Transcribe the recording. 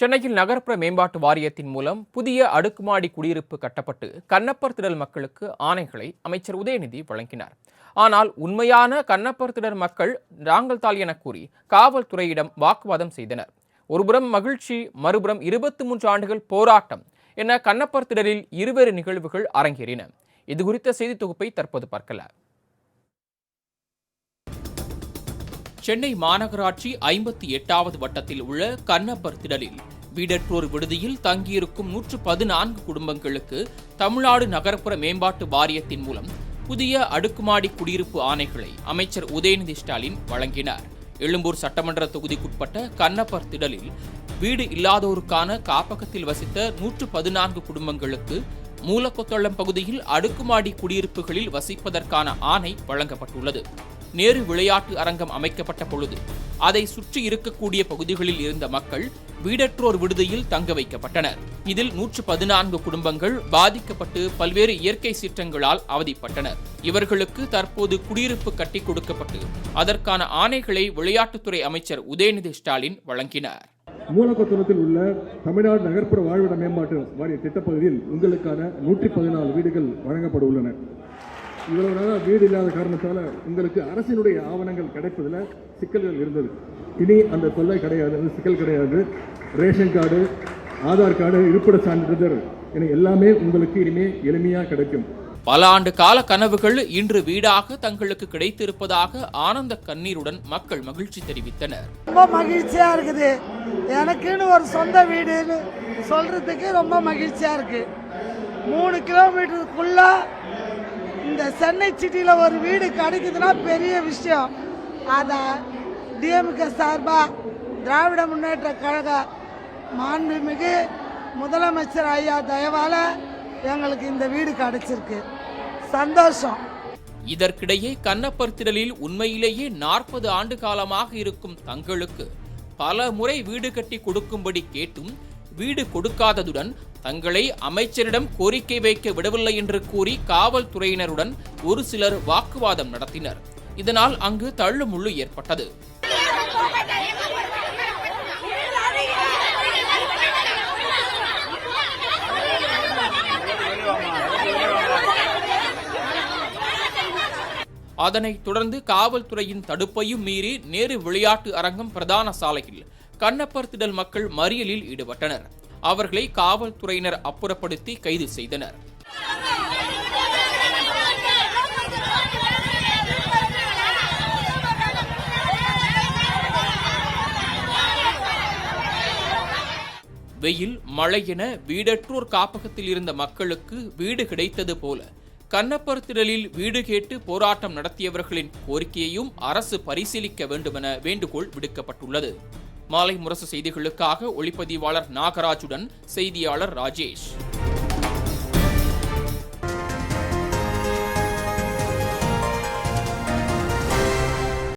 சென்னையில் நகர்ப்புற மேம்பாட்டு வாரியத்தின் மூலம் புதிய அடுக்குமாடி குடியிருப்பு கட்டப்பட்டு கண்ணப்பர் திடல் மக்களுக்கு ஆணைகளை அமைச்சர் உதயநிதி வழங்கினார். ஆனால் உண்மையான கண்ணப்பர் திடல் மக்கள் நாங்கள் தாள் என கூறி காவல்துறையிடம் வாக்குவாதம் செய்தனர். ஒருபுறம் மகிழ்ச்சி மறுபுறம் இருபத்தி மூன்று ஆண்டுகள் போராட்டம் என கண்ணப்பர் திடலில் இருவேறு நிகழ்வுகள் அரங்கேறின. இது குறித்த செய்தி தொகுப்பை தற்போது பார்க்கலாம். சென்னை மாநகராட்சி ஐம்பத்தி எட்டாவது வட்டத்தில் உள்ள கண்ணப்பர் திடலில். வீடற்றோர் விடுதியில் தங்கியிருக்கும் நூற்று பதினான்கு குடும்பங்களுக்கு தமிழ்நாடு நகர்ப்புற மேம்பாட்டு வாரியத்தின் மூலம் புதிய அடுக்குமாடி குடியிருப்பு ஆணைகளை அமைச்சர் உதயநிதி ஸ்டாலின் வழங்கினார். எழும்பூர் சட்டமன்ற தொகுதிக்குட்பட்ட கண்ணப்பர் திடலில் வீடு இல்லாதோருக்கான காப்பகத்தில் வசித்த நூற்று பதினான்கு குடும்பங்களுக்கு மூலக்கொத்தளம் பகுதியில் அடுக்குமாடி குடியிருப்புகளில் வசிப்பதற்கான ஆணை வழங்கப்பட்டுள்ளது. நேரு விளையாட்டு அரங்கம் அமைக்கப்பட்ட பொழுது அதை சுற்றி இருக்கக்கூடிய பகுதிகளில் இருந்த மக்கள் வீடற்றோர் விடுதியில் தங்க வைக்கப்பட்டனர். இதில் நூற்று பதினான்கு குடும்பங்கள் பாதிக்கப்பட்டு பல்வேறு இயற்கை சீற்றங்களால் அவதிப்பட்டனர். இவர்களுக்கு தற்போது குடியிருப்பு கட்டி கொடுக்கப்பட்டு அதற்கான ஆணைகளை விளையாட்டுத்துறை அமைச்சர் உதயநிதி ஸ்டாலின் வழங்கினார். மூலக்கொத்தளத்தில் உள்ள தமிழ்நாடு நகர்ப்புற வாழ்விட மேம்பாட்டு வாரிய திட்டப்பகுதியில் உங்களுக்கான நூற்றி பதினாலு வீடுகள் வழங்கப்பட உள்ளன. இவ்வளவு வீடு இல்லாத காரணத்தால உங்களுக்கு அரசினுடைய ஆவணங்கள் கிடைப்பதில் சிக்கல்கள் இருந்தது. இனி அந்த தொல்லை கிடையாது அந்த சிக்கல் கிடையாது. ரேஷன் கார்டு ஆதார் கார்டு இருப்பிட சான்றிதழ் என எல்லாமே உங்களுக்கு இனிமே எளிமையாக கிடைக்கும். பல ஆண்டு கால கனவுகள் இன்று வீடாக தங்களுக்கு கிடைத்திருப்பதாக ஆனந்த கண்ணீருடன் மக்கள் மகிழ்ச்சி தெரிவித்தனர். ரொம்ப மகிழ்ச்சியா இருக்குது. எனக்குன்னு ஒரு சொந்த வீடுன்னு சொல்றதுக்கு ரொம்ப மகிழ்ச்சியா இருக்கு. மூணு கிலோமீட்டருக்குள்ள இந்த சென்னை சிட்டியில் ஒரு வீடு கிடைக்குதுன்னா பெரிய விஷயம். அதை டிஎம்கே சார்பாக திராவிட முன்னேற்ற கழக மாண்புமிகு முதலமைச்சர் ஐயா தயவால எங்களுக்கு இந்த வீடு கிடைச்சிருக்கு. சந்தோஷம். இதற்கிடையே கண்ணப்பர் திடலில் உண்மையிலேயே நாற்பது ஆண்டு காலமாக இருக்கும் தங்களுக்கு பல முறை வீடு கட்டி கொடுக்கும்படி கேட்டும் வீடு கொடுக்காததுடன் தங்களை அமைச்சரிடம் கோரிக்கை வைக்க விடவில்லை என்று கூறி காவல்துறையினருடன் ஒரு சிலர் வாக்குவாதம் நடத்தினர். இதனால் அங்கு தள்ளுமுள்ளு ஏற்பட்டது. அதனைத் தொடர்ந்து காவல்துறையின் தடுப்பையும் மீறி நேரு விளையாட்டு அரங்கம் பிரதான சாலையில் கண்ணப்பர் திடல் மக்கள் மறியலில் ஈடுபட்டனர். அவர்களை காவல்துறையினர் அப்புறப்படுத்தி கைது செய்தனர். வெயில் மழை என வீடற்றோர் காப்பகத்தில் இருந்த மக்களுக்கு வீடு கிடைத்தது போல கண்ணப்பர் திடலில் வீடு கேட்டு போராட்டம் நடத்தியவர்களின் கோரிக்கையையும் அரசு பரிசீலிக்க வேண்டுமென வேண்டுகோள் விடுக்கப்பட்டுள்ளது. மாலை முரசு செய்திகளுக்காக ஒளிப்பதிவாளர் நாகராஜுடன் செய்தியாளர் ராஜேஷ்.